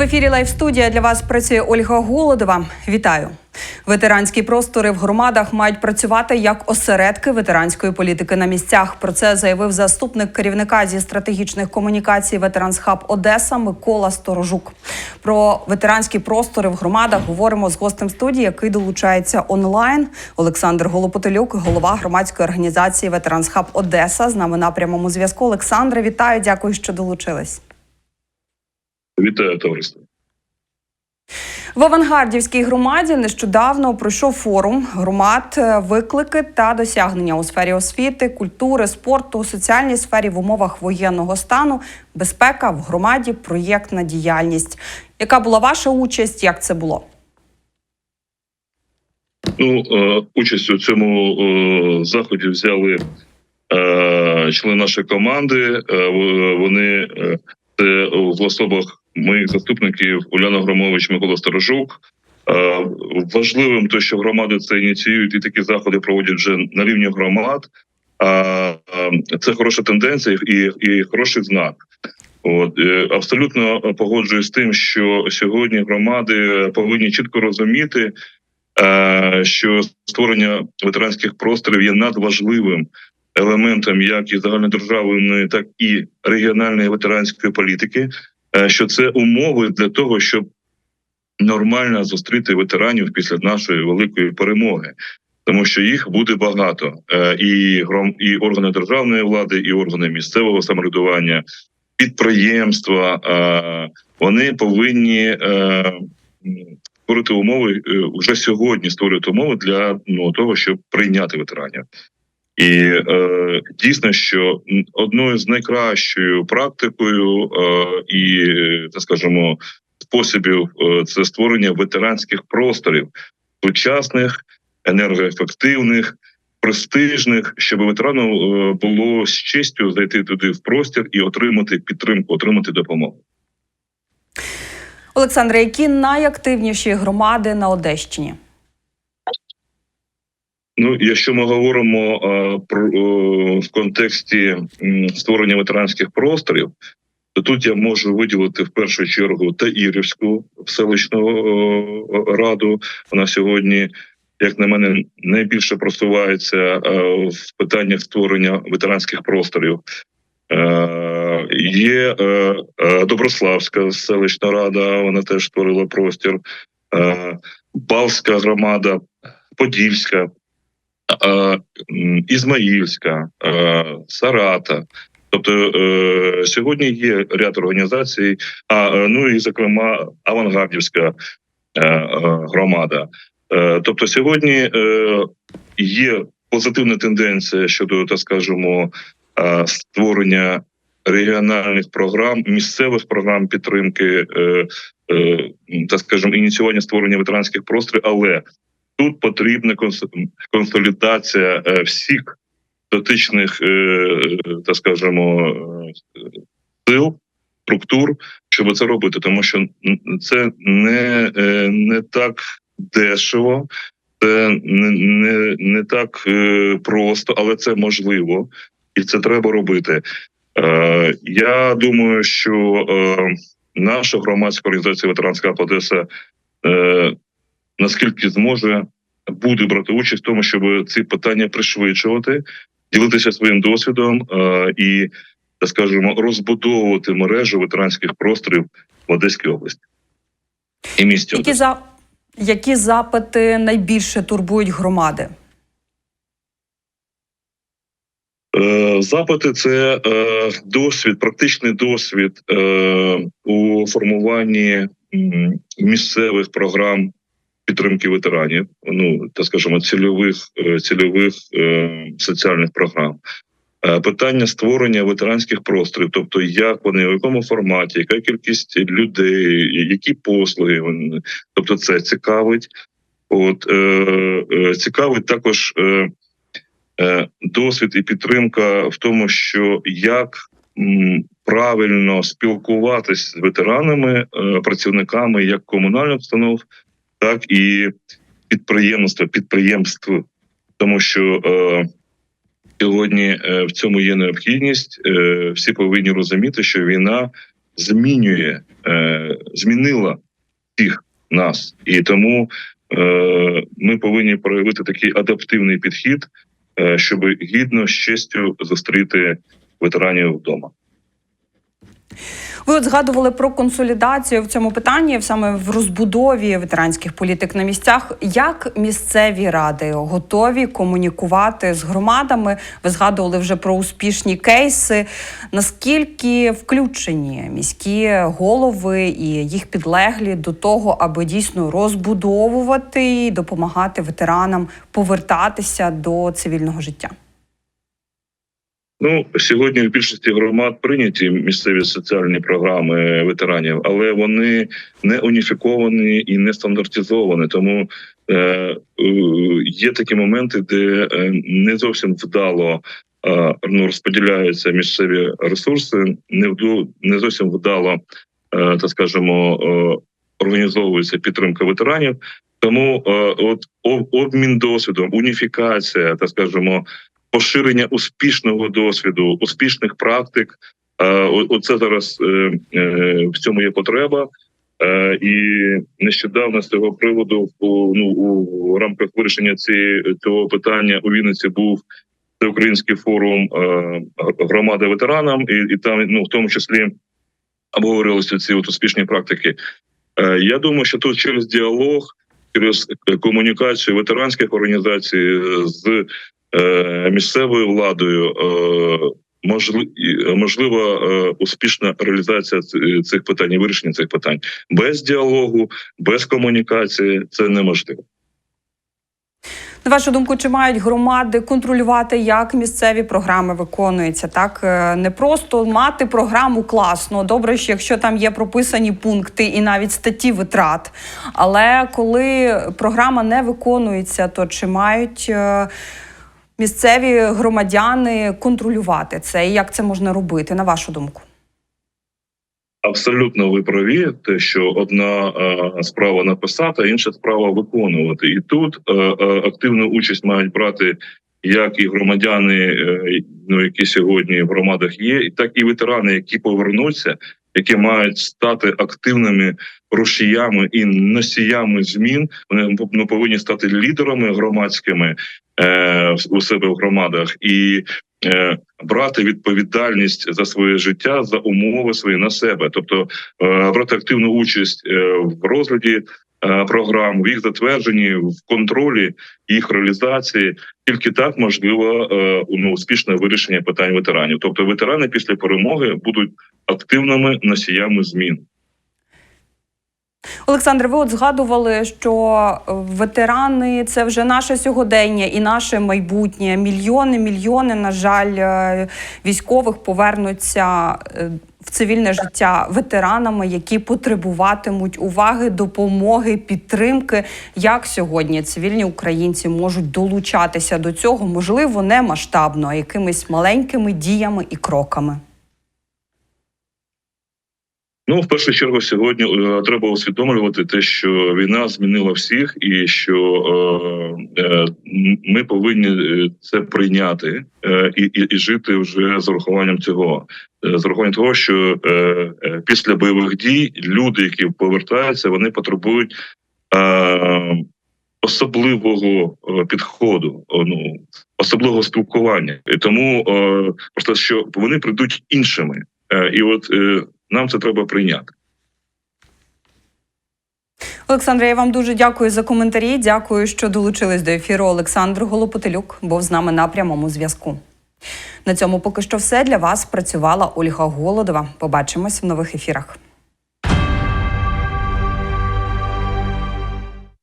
В ефірі Лайв студія для вас працює Ольга Голодова. Вітаю. Ветеранські простори в громадах мають працювати як осередки ветеранської політики на місцях. Про це заявив заступник керівника зі стратегічних комунікацій Ветеранс-Хаб Одеса Микола Сторожук. Про ветеранські простори в громадах говоримо з гостем студії, який долучається онлайн. Олександр Голопотелюк, голова громадської організації Ветеранс-Хаб Одеса. З нами на прямому зв'язку. Олександре, вітаю, дякую, що долучились. Вітаю товариство. В авангардівській громаді нещодавно пройшов форум громад, е, виклики та досягнення у сфері освіти, культури, спорту, соціальній сфері в умовах воєнного стану, безпека в громаді, проєктна діяльність. Яка була ваша участь? Як це було? Ну, е, участь у цьому е, заході взяли члени нашої команди. Вони це в особах моїх заступників Уляна Громович, Микола Сторожук. Е, важливим те, що громади це ініціюють і такі заходи проводять вже на рівні громад. Е, це хороша тенденція і, і хороший знак. От е, абсолютно погоджуюсь з тим, що сьогодні громади повинні чітко розуміти, що створення ветеранських просторів є надважливим елементом як і загальнодержавної, так і регіональної ветеранської політики. Е, Що це умови для того, щоб нормально зустріти ветеранів після нашої великої перемоги. Тому що їх буде багато, Е, і гром, і органи державної влади, і органи місцевого самоврядування, підприємства. е, Вони повинні створити умови вже сьогодні. Створювати умови для ну того, щоб прийняти ветеранів. І е, дійсно, що одною з найкращою практикою е, і е, так скажемо способів е, це створення ветеранських просторів сучасних, енергоефективних, престижних, щоб ветерану е, було з честю зайти туди в простір і отримати підтримку, отримати допомогу. Олександре, які найактивніші громади на Одещині? Ну, якщо ми говоримо е, про е, в контексті м, створення ветеранських просторів, то тут я можу виділити в першу чергу Таїрівську селищну е, раду. Вона сьогодні, як на мене, найбільше просувається е, в питаннях створення ветеранських просторів. Е, Є е, е, Доброславська селищна рада, вона теж створила простір. Е, Балська громада, Подільська. Ізмаїльська, Сарата. Тобто е, сьогодні є ряд організацій, а е, ну і зокрема авангардівська е, громада. Тобто, сьогодні є позитивна тенденція щодо, так скажемо, створення регіональних програм, місцевих програм підтримки, так скажемо, ініціювання створення ветеранських просторів, але тут потрібна конс- консолідація е, всіх дотичних, е, так скажемо, е, сил, структур, щоб це робити, тому що це не, е, не так дешево, це не, не, не так е, просто, але це можливо, і це треба робити. Е, Я думаю, що е, наша громадська організація Ветеранська Одеса е, наскільки зможе буде брати участь в тому, щоб ці питання пришвидшувати, ділитися своїм досвідом е, і, так скажемо, розбудовувати мережу ветеранських просторів в Одеській області і місті Які, за... які запити найбільше турбують громади? Е, Запити це е, досвід, практичний досвід у формуванні місцевих програм підтримки ветеранів. Ну так скажемо, цільових е, цільових е, соціальних програм. Е, Питання створення ветеранських просторів, тобто як вони, в якому форматі, яка кількість людей, які послуги, вони- тобто це цікавить. От е, цікавить також е, е, досвід і підтримка в тому, що як правильно спілкуватись з ветеранами, працівниками як комунальних установ, так і підприємства, підприємств, тому що е, сьогодні е, в цьому є необхідність. Е, всі повинні розуміти, що війна змінює, е, змінила всіх нас, і тому е, ми повинні проявити такий адаптивний підхід, е, щоб гідно з честю зустріти ветеранів вдома. Ви от згадували про консолідацію в цьому питанні, саме в розбудові ветеранських політик на місцях. Як місцеві ради готові комунікувати з громадами? Ви згадували вже про успішні кейси. Наскільки включені міські голови і їх підлеглі до того, аби дійсно розбудовувати і допомагати ветеранам повертатися до цивільного життя? Ну сьогодні в більшості громад прийняті місцеві соціальні програми ветеранів, але вони не уніфіковані і не стандартизовані. Тому е, е, є такі моменти, де е, не зовсім вдало е, ну, розподіляються місцеві ресурси, не вду, не зовсім вдало, е, так скажемо, е, організовується підтримка ветеранів. Тому е, от об- обмін досвідом, уніфікація, так скажемо, поширення успішного досвіду, успішних практик. Е, Оце зараз е, е, в цьому є потреба. І нещодавно з цього приводу у, ну, у рамках вирішення ці, цього питання у Вінниці був всеукраїнський форум громада ветеранам, і, і там, ну в тому числі, обговорювалися ці от успішні практики. Я думаю, що тут через діалог, через комунікацію ветеранських організацій з місцевою владою е, можлива е, успішна реалізація цих питань і вирішення цих питань без діалогу, без комунікації це неможливо. На вашу думку, чи мають громади контролювати, як місцеві програми виконуються? Так Е, не просто мати програму класно, добре, що якщо там є прописані пункти і навіть статті витрат. Але коли програма не виконується, то чи мають е, місцеві громадяни контролювати це? І як це можна робити, на вашу думку? Абсолютно ви праві, те, що одна е, справа написати, а інша справа виконувати. І тут е, е, активну участь мають брати як і громадяни, е, ну які сьогодні в громадах є, і так і ветерани, які повернуться, які мають стати активними рушіями і носіями змін. Вони ну, повинні стати лідерами громадськими у себе в громадах і е, брати відповідальність за своє життя, за умови свої на себе, тобто е, брати активну участь е, в розгляді е, програм, в їх затвердженні, в контролі їх реалізації. Тільки так можливо е, ну, успішне вирішення питань ветеранів. Тобто, ветерани після перемоги будуть активними носіями змін. Олександр, ви от згадували, що е, ветерани це вже наше сьогодення і наше майбутнє. Мільйони, мільйони, на жаль, е, військових повернуться е, в цивільне життя ветеранами, які потребуватимуть уваги, допомоги, підтримки. Як сьогодні цивільні українці можуть долучатися до цього, можливо, не масштабно, а якимись маленькими діями і кроками. Ну, в першу чергу, сьогодні е, треба усвідомлювати те, що війна змінила всіх, і що е, е, ми повинні е, це прийняти і, і, і жити вже з урахуванням цього, з урахуванням того, що е, після бойових дій люди, які повертаються, вони потребують е, особливого підходу, ну особливого спілкування, і тому е, просто що вони прийдуть іншими, Е, і от. Е, нам це треба прийняти. Олександре, я вам дуже дякую за коментарі. Дякую, що долучились до ефіру. Олександр Голопотелюк був з нами на прямому зв'язку. На цьому поки що все для вас працювала Ольга Голодова. Побачимось в нових ефірах.